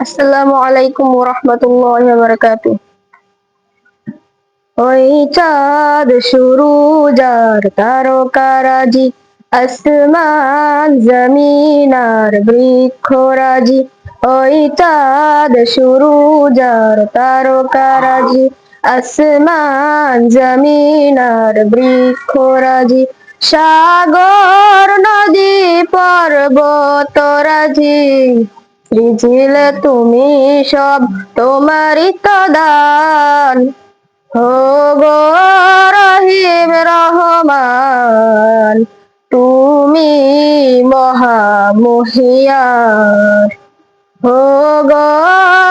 আসসালামু আলাইকুম ওরহমতুল্লাহ বারকাতু ওই চাঁদ শুরু, যার তারকারাজি, আসমান জমিন আর বৃক্ষরাজি। ওই চাঁদ শুরু, যার তারকারাজি, আসমান জমিন আর বৃক্ষরাজি। সাগর, নদী, পর্বতরাজি। সৃজিলে তুমি সব তোমারই তো দান হো গো রহিম রহমান, তুমি মহামহিয়ার। হো গো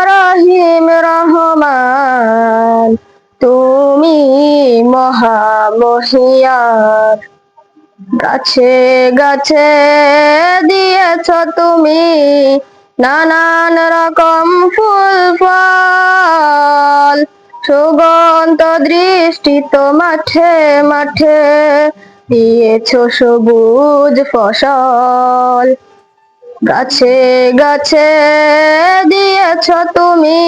রহিম রহমান, তুমি মহামহিয়ার। গাছে গাছে দিয়েছ তুমি নানান রকম ফুল, ফল, সুগন্ধ দৃষ্টি তো মাঠে মাঠে দিয়েছ সবুজ ফসল। গাছে গাছে দিয়েছ তুমি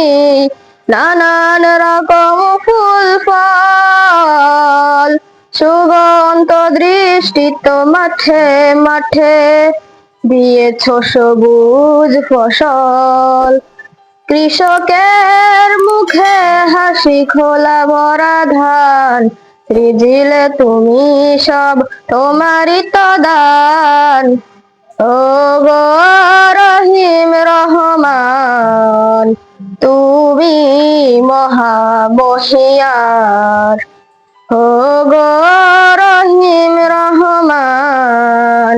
নানান রকম ফুল, ফল, সুগন্ধ দৃষ্টি তো মাঠে মাঠে দিয়েছ সবুজ ফসল। কৃষকের মুখে হাসি খোলা ভরা ধান। সৃজিলে তুমি সব তোমারই তো দান ও গো রহিম রহমান, তুমি মহামহিয়ার ও গো রহিম রহমান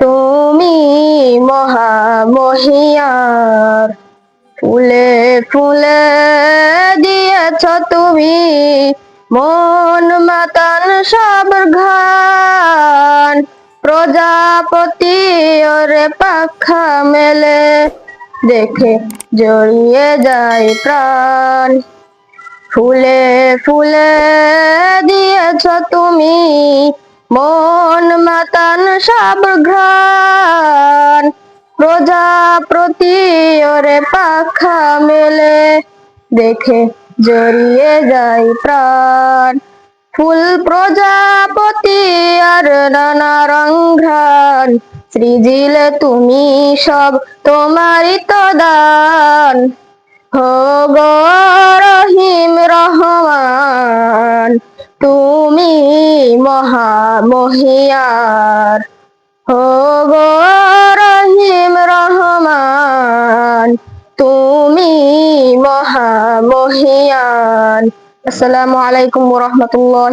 তুমি মহামহিয়ার। ফুলে ফুলে দিয়েছ তুমি মন মাতান সব ঘান প্রজাপতি ওরে পাখা মেলে, দেখে জড়িয়ে যায় প্রাণ। ফুলে ফুলে দিয়েছ তুমি মন মাতান সব ঘ্রাণ। প্রজাপতি ওরে পাখা মেলে। দেখে জড়িয়ে যায় প্রাণ। ফুল প্রজাপতি আর নানা রং ঘ্রাণ। সৃজিলে তুমি সব তোমারই তো দান। হো রহিম রহমান। তুমি মহামহিয়ার। হো গো রহিম রহমান তুমি মহা মহিয়ান আসসালামু আলাইকুম ওরহমতুল্লাহ